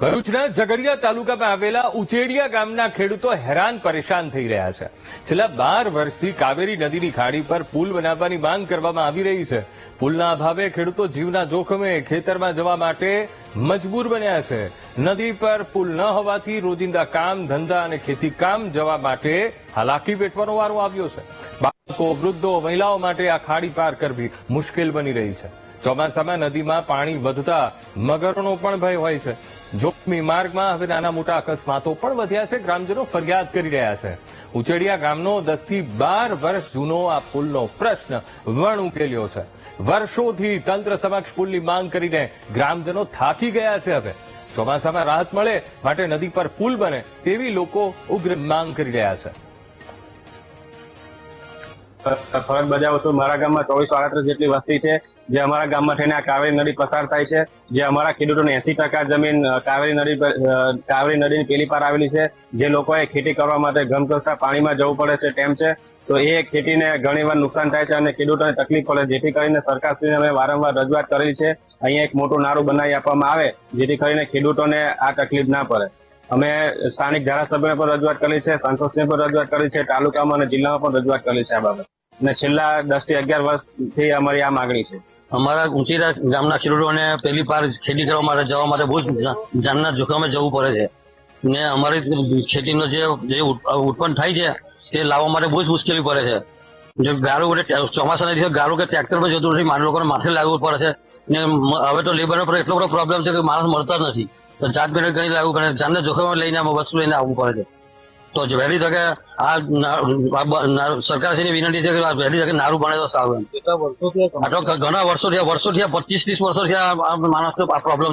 ભરૂચના ઝઘડિયા તાલુકામાં આવેલા ઉચેડિયા ગામના ખેડૂતો હેરાન પરેશાન થઈ રહ્યા છે. છેલ્લા બાર વર્ષથી કાવેરી નદીની ખાડી પર પુલ બનાવવાની માંગ કરવામાં આવી રહી છે. પુલના અભાવે ખેડૂતો જીવના જોખમે ખેતરમાં જવા માટે મજબૂર બન્યા છે. નદી પર પુલ ન હોવાથી રોજિંદા કામ, ધંધા અને ખેતી કામ જવા માટે હાલાકી વેઠવાનો વારો આવ્યો છે. બાળકો, વૃદ્ધો, મહિલાઓ માટે આ ખાડી પાર કરવી મુશ્કેલ બની રહી છે. ચોમાસામાં નદીમાં પાણી વધતા મગરનો પણ ભય હોય છે. જોખમી માર્ગમાં હવે નાના મોટા અકસ્માતો પણ વધ્યા છે. ગ્રામજનો ફરિયાદ કરી રહ્યા છે. ઉચેડિયા ગામનો દસથી બાર વર્ષ જૂનો આ પુલનો પ્રશ્ન વણ ઉકેલ્યો છે. વર્ષોથી તંત્ર સમક્ષ પુલની માંગ કરીને ગ્રામજનો થાકી ગયા છે હવે. ચોમાસામાં રાહત મળે માટે નદી પર પુલ બને તેવી લોકો ઉગ્ર માંગ કરી રહ્યા છે. ફરજ બજાવું છું. મારા ગામમાં ચોવીસ આડત્રીસ જેટલી વસ્તી છે. જે અમારા ગામમાં થઈને આ કાવેરી નદી પસાર થાય છે. જે અમારા ખેડૂતોને એસી ટકા જમીન કાવેરી નદી કાવેરી નદીની પેલી પાર આવેલી છે. જે લોકોએ ખેતી કરવા માટે ગમગસતા પાણીમાં જવું પડે છે તેમ છે. તો એ ખેતીને ઘણીવાર નુકસાન થાય છે અને ખેડૂતોને તકલીફ પડે જેથી કરીને સરકારશ્રીને અમે વારંવાર રજૂઆત કરેલી છે. અહીંયા એક મોટું નારું બનાવી આપવામાં આવે, જેથી કરીને ખેડૂતોને આ તકલીફ ના પડે. અમે સ્થાનિક ધારાસભ્ય પણ રજૂઆત કરી છે, સાંસદશ્રીને પણ રજૂઆત કરી છે, તાલુકામાં અને જિલ્લામાં પણ રજૂઆત કરી છે આ બાબત. અને છેલ્લા દસથી અગિયાર વર્ષથી અમારી આ માગણી છે. અમારા ઊંચીરા ગામના ખેડૂતોને પહેલી પાર ખેતી કરવા માટે જવા માટે બહુ જ જાનના જોખમે જવું પડે છે. ને અમારી ખેતીનો જે ઉત્પન્ન થાય છે, તે લાવવા માટે બહુ જ મુશ્કેલી પડે છે. જો ગારું એટલે ચોમાસાના દિવસે ગારું કે ટ્રેક્ટર પર જતું નથી માણસ લોકોને માથે લાવવું પડે છે. ને હવે તો લેબર પર એટલો બધો પ્રોબ્લેમ છે કે માણસ મળતા જ નથી. તો જાત મહેનત કરી લાવવું પડે, જાનને જોખમ લઈને વસ્તુ લઈને આવવું પડે છે. તો વહેલી તકે આ સરકાર શ્રી સરકારશ્રીની વિનંતી છે કે વહેલી તકે નારું બને તો સારું એમ. ઘણા વર્ષો થયા વર્ષો થયા પચીસ ત્રીસ વર્ષો થયા આ માણસનો આ પ્રોબ્લેમ